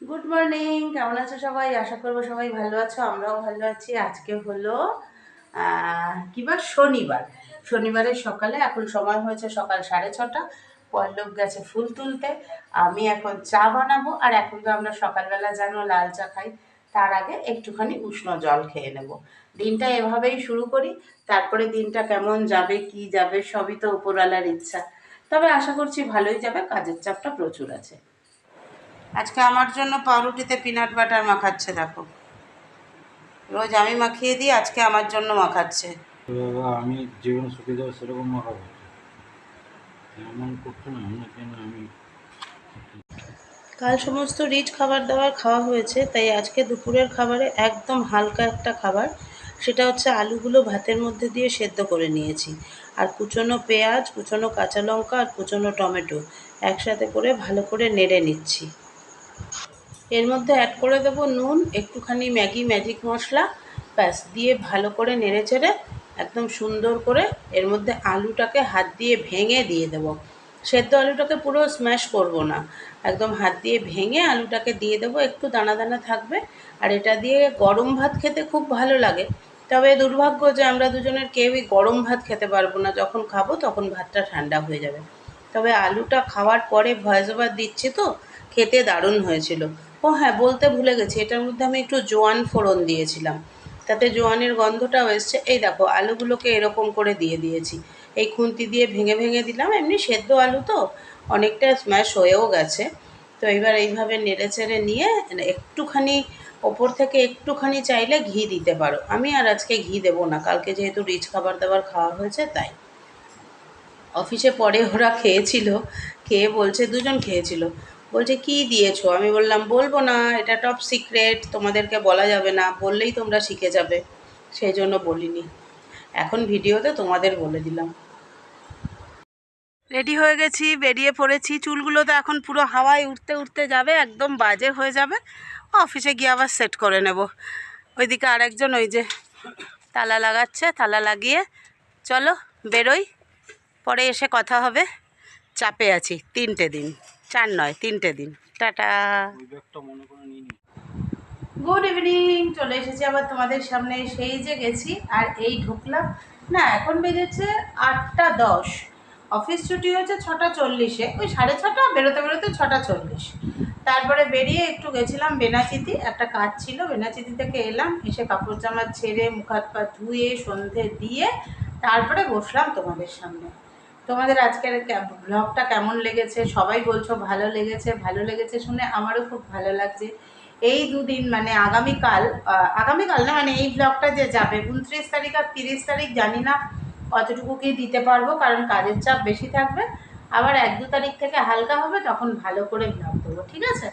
Good morning কেমন আছো সবাই? আশা করব সবাই ভালো আছো আমরাও ভালো আছি। আজকে হলো আহ, কি বার? শনিবার। শনিবারের সকালে এখন সময় হয়েছে সকাল সাড়ে ছটা। পল্লব গেছে ফুল তুলতে। আমি এখন চা বানাবো আর এখন তো আমরা সকালবেলা জানো লাল চা খাই। তার আগে একটুখানি উষ্ণ জল খেয়ে নেব। দিনটা এভাবেই শুরু করি। তারপরে দিনটা কেমন যাবে কি যাবে সবই তো উপরওয়ালার ইচ্ছা। তবে আশা করছি ভালোই যাবে কাজের চাপটা প্রচুর আছে। আজকে আমার জন্য পাউরুটিতে পিনাট বাটার মাখাচ্ছে দেখো। রোজ আমি মাখিয়ে দিই আজকে আমার জন্য মাখাচ্ছে। আমি জীবন সুখী দেবো সেরকম মাখাবো। এমন না জন্য আমি কাল সমস্ত রিচ খাবার দাবার খাওয়া হয়েছে তাই আজকে দুপুরের খাবারে একদম হালকা একটা খাবার। সেটা হচ্ছে আলুগুলো ভাতের মধ্যে দিয়ে সেদ্ধ করে নিয়েছি। আর কুচনো পেঁয়াজ কুচনো কাঁচা লঙ্কা আর কুচনো টমেটো একসাথে করে ভালো করে নেড়ে নিচ্ছি। এর মধ্যে অ্যাড করে দেবো নুন, একটুখানি ম্যাগি ম্যাজিক মশলা, ব্যাস, দিয়ে ভালো করে নেড়ে চেড়ে একদম সুন্দর করে এর মধ্যে আলুটাকে হাত দিয়ে ভেঙে দিয়ে দেবো। সেদ্ধ আলুটাকে পুরো স্ম্যাশ করব না, একদম হাত দিয়ে ভেঙে আলুটাকে দিয়ে দেবো, একটু দানা দানা থাকবে। আর এটা দিয়ে গরম ভাত খেতে খুব ভালো লাগে। তবে দুর্ভাগ্য যে আমরা দুজনের কেউই গরম ভাত খেতে পারব না, যখন খাব তখন ভাতটা ঠান্ডা হয়ে যাবে। তবে আলুটা খাওয়ার পরে ভয়েস ওভার দিচ্ছি তো, খেতে দারুণ হয়েছিল। ও হ্যাঁ বলতে ভুলে গেছি। এটার মধ্যে আমি একটু জোয়ান ফোড়ন দিয়েছিলাম। তাতে জোয়ানের গন্ধটাও এসছে। এই দেখো, আলুগুলোকে এরকম করে দিয়ে দিয়েছি। এই খুন্তি দিয়ে ভেঙে ভেঙে দিলাম। এমনি সেদ্ধ আলু তো অনেকটা স্ম্যাশ হয়েও গেছে। তো এবার এইভাবে নেড়ে চেড়ে নিয়ে একটুখানি, ওপর থেকে একটুখানি চাইলে ঘি দিতে পারো। আমি আর আজকে ঘি দেবো না। কালকে যেহেতু রিচ খাবার দাবার খাওয়া হয়েছে, তাই। অফিসে পরে ওরা খেয়েছিল, খেয়ে বলছে, দুজন খেয়েছিল। বলছে, কি দিয়েছ? আমি বললাম, বলব না, এটা টপ সিক্রেট তোমাদেরকে বলা যাবে না, বললেই তোমরা শিখে যাবে। সেই জন্য বলিনি। এখন ভিডিওতে তোমাদের বলে দিলাম। রেডি হয়ে গেছি, বেরিয়ে পড়েছি। চুলগুলো তো এখন পুরো হাওয়ায় উঠতে উঠতে যাবে, একদম বাজে হয়ে যাবে। অফিসে গিয়ে আবার সেট করে নেব। ওইদিকে আরেকজন ওই যে তালা লাগাচ্ছে, তালা লাগিয়ে চলো বেরোই, পরে এসে কথা হবে। চাপে আছি, তিনটে দিন। চার নয়, তিনটে দিন। টাটা। গুড ইভিনিং চলে এসেছি আবার তোমাদের সামনে। সেই যে গেছি আর এই ঢুকলাম। না, এখন বেজেছে আটটা দশ। অফিস ছুটি হয়েছে ছটা চল্লিশে। ওই সাড়ে ছটা, বেরোতে বেরোতে ছটা চল্লিশ। তারপরে বেরিয়ে একটু গেছিলাম বেনাচিতি। একটা কাজ ছিল, বেনাচিতি থেকে এলাম। এসে কাপড় জামা ছেড়ে, মুখ হাত পা ধুয়ে, সন্ধে দিয়ে তারপরে বসলাম তোমাদের সামনে। তোমাদের আজকের ব্লগটা কেমন লেগেছে? সবাই বলছো ভালো লেগেছে ভালো লেগেছে শুনে আমারও খুব ভালো লাগছে। এই দুদিন মানে আগামীকাল আগামীকাল না মানে এই ব্লগটা যে যাবে, উনত্রিশ তারিখ আর তিরিশ তারিখ, জানি না কতটুকু কি দিতে পারব, কারণ কাজের চাপ বেশি থাকবে। আবার এক দু তারিখ থেকে হালকা হবে, তখন ভালো করে ব্লগ দেবো ঠিক আছে?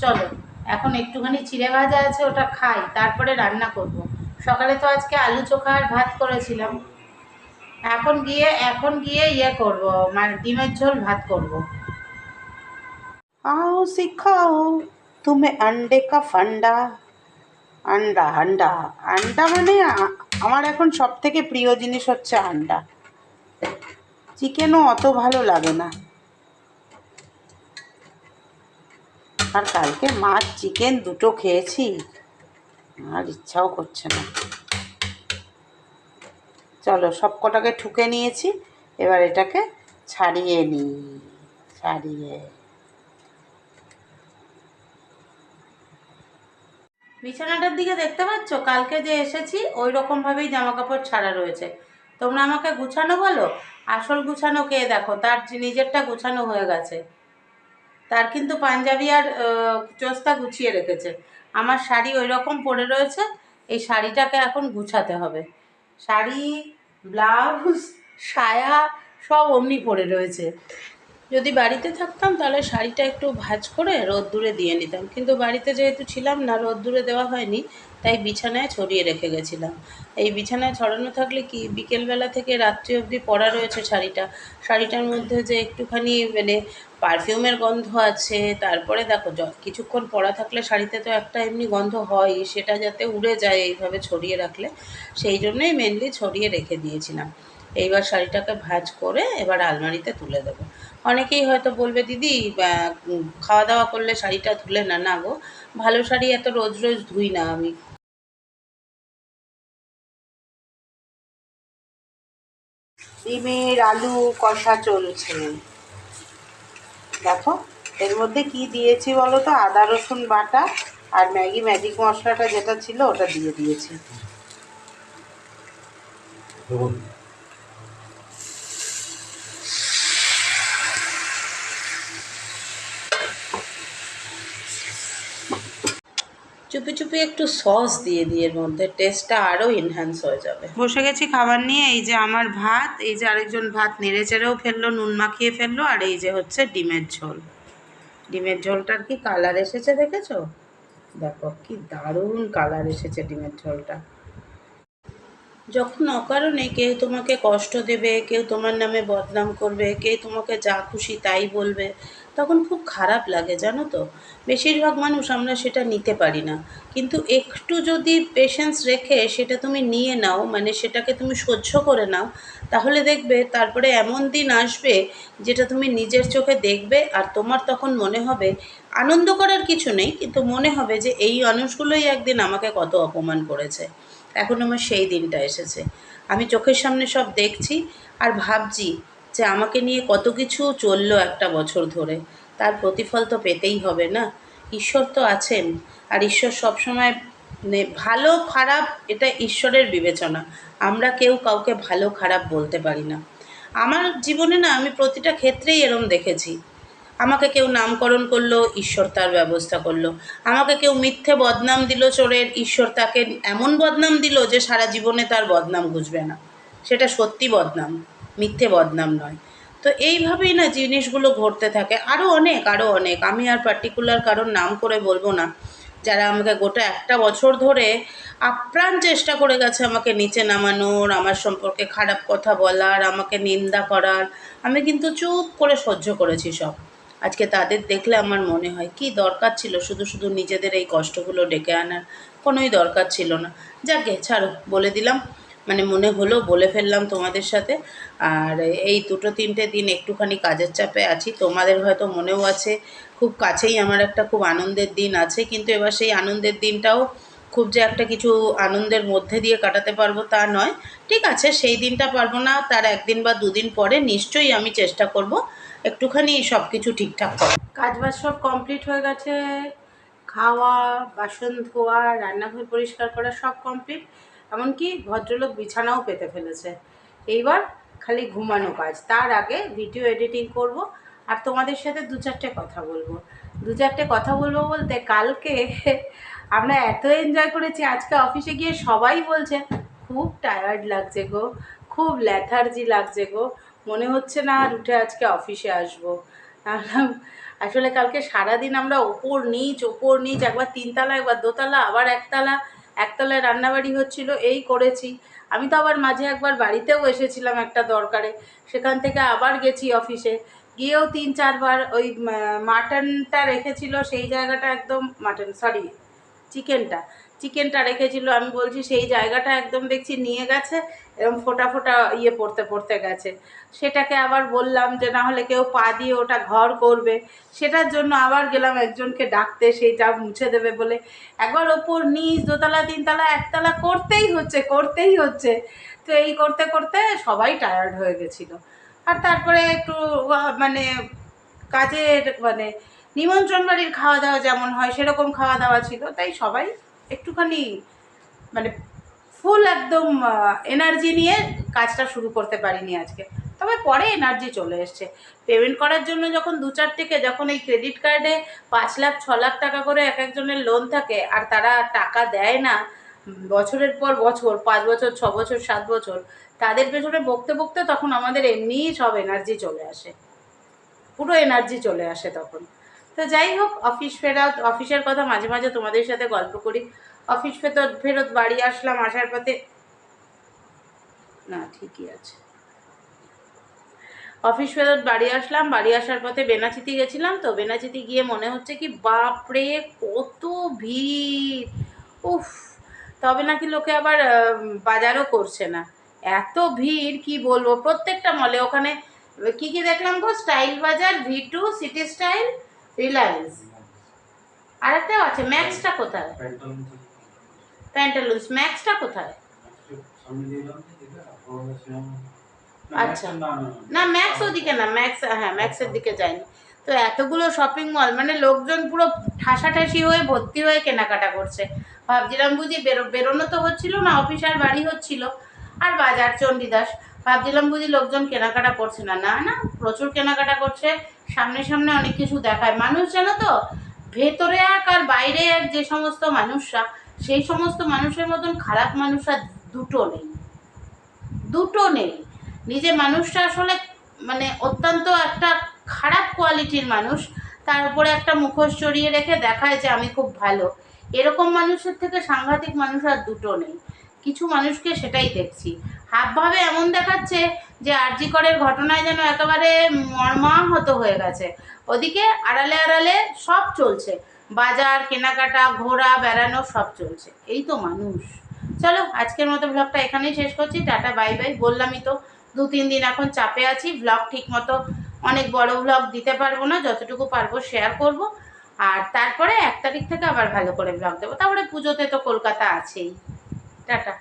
চলো, এখন একটুখানি চিড়ে ভাজা আছে, ওটা খাই, তারপরে রান্না করব। সকালে তো আজকে আলু চোখা আর ভাত করেছিলাম। এখন গিয়ে এখন গিয়ে ইয়ে করব মানে ডিমের ঝোল ভাত করব आओ सिखाओ तुम्हें अंडे का फंडा আন্ডা আন্ডা আন্ডা মানে আ- আমার এখন সব থেকে প্রিয় জিনিস হচ্ছে আন্ডা চিকেনও অত ভালো লাগে না আর কালকে মাছ চিকেন দুটো খেয়েছি আর ইচ্ছাও করছে না চলো, সব কটাকে ঠুকে নিয়েছি, এবার এটাকে ছাড়িয়ে নিই ছাড়িয়ে। বিছানাটার দিকে দেখতে পাচ্ছ? কালকে যে এসেছি, ওই রকমভাবেই জামা কাপড় ছাড়া রয়েছে। তোমরা আমাকে গুছানো বলো? আসল গুছানো কে? দেখো, তার নিজেরটা গুছানো হয়ে গেছে। তার কিন্তু পাঞ্জাবি আর চোস্তা গুছিয়ে রেখেছে। আমার শাড়ি ওই রকম পরে রয়েছে, এই শাড়িটাকে এখন গুছাতে হবে। শাড়ি ব্লাউজ সায়া সব অমনি পরে রয়েছে। যদি বাড়িতে থাকতাম, তাহলে শাড়িটা একটু ভাঁজ করে রোদ্দুরে দিয়ে নিতাম। কিন্তু বাড়িতে যেহেতু ছিলাম না, রোদ্দুরে দেওয়া হয়নি, তাই বিছানায় ছড়িয়ে রেখে গেছিলাম। এই বিছানায় ছড়ানো থাকলে কি বিকেলবেলা থেকে রাত্রি অবধি পরা রয়েছে শাড়িটা? শাড়িটার মধ্যে যে একটুখানি মানে পারফিউমের গন্ধ আছে, তারপরে দেখো কিছুক্ষণ পরা থাকলে শাড়িতে তো একটা এমনি গন্ধ হয়, সেটা যাতে উড়ে যায় এইভাবে ছড়িয়ে রাখলে, সেই জন্যই মেনলি ছড়িয়ে রেখে দিয়েছিলাম। এইবার শাড়িটাকে ভাজ করে এবার আলমারিতে তুলে দেবো। অনেকেই হয়তো বলবে, দিদি খাওয়া দাওয়া করলে শাড়িটা ধুলে না না গো। ভালো শাড়ি এত রোজ রোজ ধুই না আমি। ডিমের আলু, কষা চলছে। দেখো, এর মধ্যে কি দিয়েছি বলো তো? আদা, রসুন বাটা আর ম্যাগি, ম্যাজিক মশলাটা যেটা ছিল ওটা দিয়ে দিয়েছি। চুপি চুপি একটু সস দিয়ে দিই এর মধ্যে টেস্টটা আরও এনহ্যান্স হয়ে যাবে। বসে গেছি খাবার নিয়ে, এই যে আমার ভাত, এই যে আরেকজন ভাত নেড়ে চেড়েও ফেলল, নুন মাখিয়ে ফেলল, আর এই যে হচ্ছে ডিমের ঝোল। ডিমের ঝোলটার কি কালার এসেছে দেখেছ? দেখো, কি দারুণ কালার এসেছে ডিমের ঝোলটা। যখন অকারণে কেউ তোমাকে কষ্ট দেবে, কেউ তোমার নামে বদনাম করবে, কেউ তোমাকে যা খুশি তাই বলবে তখন খুব খারাপ লাগে, জানো তো? বেশিরভাগ মানুষ আমরা সেটা নিতে পারি না। কিন্তু একটু যদি পেশেন্স রেখে সেটা তুমি নিয়ে নাও মানে সেটাকে তুমি সহ্য করে নাও, তাহলে দেখবে তারপরে এমন দিন আসবে যেটা তুমি নিজের চোখে দেখবে আর তোমার তখন মনে হবে আনন্দ করার কিছু নেই, কিন্তু মনে হবে যে এই মানুষগুলোই একদিন আমাকে কত অপমান করেছে। এখন আমার সেই দিনটা এসেছে। আমি চোখের সামনে সব দেখছি আর ভাবছি যে আমাকে নিয়ে কত কিছু চলল একটা বছর ধরে। তার প্রতিফল তো পেতেই হবে না। ঈশ্বর তো আছেন। আর ঈশ্বর সবসময় মানে ভালো, খারাপ, এটা ঈশ্বরের বিবেচনা। আমরা কেউ কাউকে ভালো, খারাপ বলতে পারি না। আমার জীবনে না আমি প্রতিটা ক্ষেত্রেই এরম দেখেছি। আমাকে কেউ নামকরণ করল, ঈশ্বর তার ব্যবস্থা করল। আমাকে কেউ মিথ্যে বদনাম দিল চোরের, ঈশ্বর তাকে এমন বদনাম দিল যে সারা জীবনে তার বদনাম ঘুচবে না। সেটা সত্যি বদনাম। মিথ্যে বদনাম নয়। তো এইভাবেই না জিনিসগুলো ঘটতে থাকে। আরও অনেক আরও অনেক। আমি আর পার্টিকুলার কারোর নাম করে বলব না। যারা আমাকে গোটা একটা বছর ধরে আপ্রাণ চেষ্টা করে গেছে আমাকে নিচে নামানোর, আমার সম্পর্কে খারাপ কথা বলার, আমাকে নিন্দা করার, আমি কিন্তু চুপ করে সহ্য করেছি সব। আজকে তাদের দেখলে আমার মনে হয়, কি দরকার ছিল শুধু শুধু নিজেদের এই কষ্টগুলো ডেকে আনার? কোনোই দরকার ছিল না। যাকে ছাড়ো, বলে দিলাম। মানে মনে হলো বলে ফেললাম তোমাদের সাথে। আর এই দুটো তিনটে দিন একটুখানি কাজের চাপে আছি। তোমাদের হয়তো মনেও আছে, খুব কাছেই আমার একটা খুব আনন্দের দিন আছে। কিন্তু এবার সেই আনন্দের দিনটাও খুব যে একটা কিছু আনন্দের মধ্যে দিয়ে কাটাতে পারব তা নয়। ঠিক আছে, সেই দিনটা পারব না, তার একদিন বা দুদিন পরে নিশ্চয়ই আমি চেষ্টা করব একটুখানি সব কিছু ঠিকঠাক কাজ বাজ সব কমপ্লিট হয়ে গেছে, খাওয়া, বাসন ধোয়া, রান্নাঘর পরিষ্কার করা সব কমপ্লিট। এমনকি ভদ্রলোক বিছানাও পেতে ফেলেছে। এইবার খালি ঘুমানো কাজ। তার আগে ভিডিও এডিটিং করব আর তোমাদের সাথে দু চারটে কথা বলব। দু চারটে কথা বলব বলতে কালকে আমরা এত এনজয় করেছি, আজকে অফিসে গিয়ে সবাই বলছে, খুব টায়ার্ড লাগছে গো, খুব ল্যাথার্জি লাগছে গো। মনে হচ্ছে না আর উঠে আজকে অফিসে আসব। আসলে কালকে সারাদিন আমরা ওপর নিচ ওপর নিচ, একবার তিনতলা, একবার দোতলা, আবার একতলা একতলায় রান্নাবাড়ি হচ্ছিল, এই করেছি। আমি তো আবার মাঝে একবার বাড়িতেও এসেছিলাম একটা দরকারে। সেখান থেকে আবার গেছি অফিসে। গিয়েও তিন চারবার ওই মাটনটা রেখেছিল, সেই জায়গাটা একদম মাটন সরি চিকেনটা। চিকেনটা রেখেছিল, আমি বলছি সেই জায়গাটা একদম দেখছি নিয়ে গেছে এরকম ফোটা ফোটা ইয়ে পড়তে পড়তে গেছে। সেটাকে আবার বললাম যে না হলে কেউ পা দিয়ে ওটা ঘর করবে। সেটার জন্য আবার গেলাম একজনকে ডাকতে, সেইটা মুছে দেবে বলে। একবার ওপর নিচ, দোতলা, তিনতলা, একতলা করতেই হচ্ছে করতেই হচ্ছে। তো এই করতে করতে সবাই টায়ার্ড হয়ে গেছিল। আর তারপরে একটু মানে কাজের মানে নিমন্ত্রণ বাড়ির খাওয়া দাওয়া যেমন হয়, সেরকম খাওয়া দাওয়া ছিল। তাই সবাই একটুখানি মানে ফুল একদম এনার্জি নিয়ে কাজটা শুরু করতে পারিনি আজকে। তবে পরে এনার্জি চলে এসছে। পেমেন্ট করার জন্য যখন দু চার থেকে যখন এই ক্রেডিট কার্ডে পাঁচ লাখ, ছ লাখ টাকা করে এক একজনের লোন থাকে আর তারা টাকা দেয় না, বছরের পর বছর, পাঁচ বছর, ছ বছর, সাত বছর, তাদের পেছনে বকতে বকতে তখন আমাদের এমনিই সব এনার্জি চলে আসে। পুরো এনার্জি চলে আসে তখন। তো যাই হোক অফিস ফেরত অফিসের কথা মাঝে মাঝে তোমাদের সাথে গল্প করি। অফিস ফেরত ফেরত বাড়ি আসলাম আসার পথে। না, ঠিকই আছে। অফিস ফেরত বাড়ি আসলাম, বাড়ি আসার পথে বেনাচিতি গেছিলাম তো, বেনাচিতি গিয়ে মনে হচ্ছে কি, বাপরে, কত ভিড়! উফ! তবে নাকি লোকে আবার বাজারও করছে না। এত ভিড়, কি বলব? প্রত্যেকটা মলে ওখানে, কি কি দেখলাম গো? Style Bazaar V two city style Reliance. আর একটাও আছে, ম্যাক্সটা কোথায়? প্যান্টালুন্স, ম্যাক্সটা কোথায়? আচ্ছা। না, ম্যাক্স ওদিকে না, ম্যাক্স হ্যাঁ ম্যাক্সের দিকে যায়নি তো এতগুলো শপিং মল মানে লোকজন পুরো ঠাসাঠাসি হয়ে ভর্তি হয়ে কেনাকাটা করছে। ভাবছিলাম বুঝি বেরো, বেরোনো তো হচ্ছিল না, অফিস আর বাড়ি হচ্ছিল। আর বাজার চণ্ডীদাস। ভাবছিলাম বুঝি লোকজন কেনাকাটা করছে না। না না, প্রচুর কেনাকাটা করছে। সামনে সামনে অনেক কিছু দেখায়। মানুষ জানো তো, ভেতরে এক আর বাইরে এক যে সমস্ত মানুষরা, সেই সমস্ত মানুষের মতন খারাপ মানুষরা দুটো নেই। দুটো নেই। নিজে মানুষটা আসলে মানে অত্যন্ত একটা খারাপ কোয়ালিটির মানুষ, তার উপরে একটা মুখোশ চড়িয়ে রেখে দেখায় যে আমি খুব ভালো। এরকম মানুষের থেকে সাংঘাতিক মানুষ আর দুটো নেই। কিছু মানুষকে সেটাই দেখছি। হাবভাবে এমন দেখাচ্ছে যে আরজিকরের ঘটনায় যেন একেবারে মর্মাহত হয়ে গেছে। ওদিকে আড়ালে আড়ালে সব চলছে। বাজার, কেনাকাটা, ঘোরা, বেড়ানো সব চলছে। এই তো মানুষ। চলো, আজকের মতো ব্লগটা এখানেই শেষ করছি। Tata, bye bye. বললামই তো, দু, তিন দিন এখন চাপে আছি। ব্লগ ঠিক মতো অনেক বড় ব্লগ দিতে পারব না, যতটুকু পারব শেয়ার করব। আর তারপরে এক তারিখ থেকে আবার ভালো করে ব্লগ দেবো। তারপরে পুজোতে তো কলকাতা আছেই। টাটা।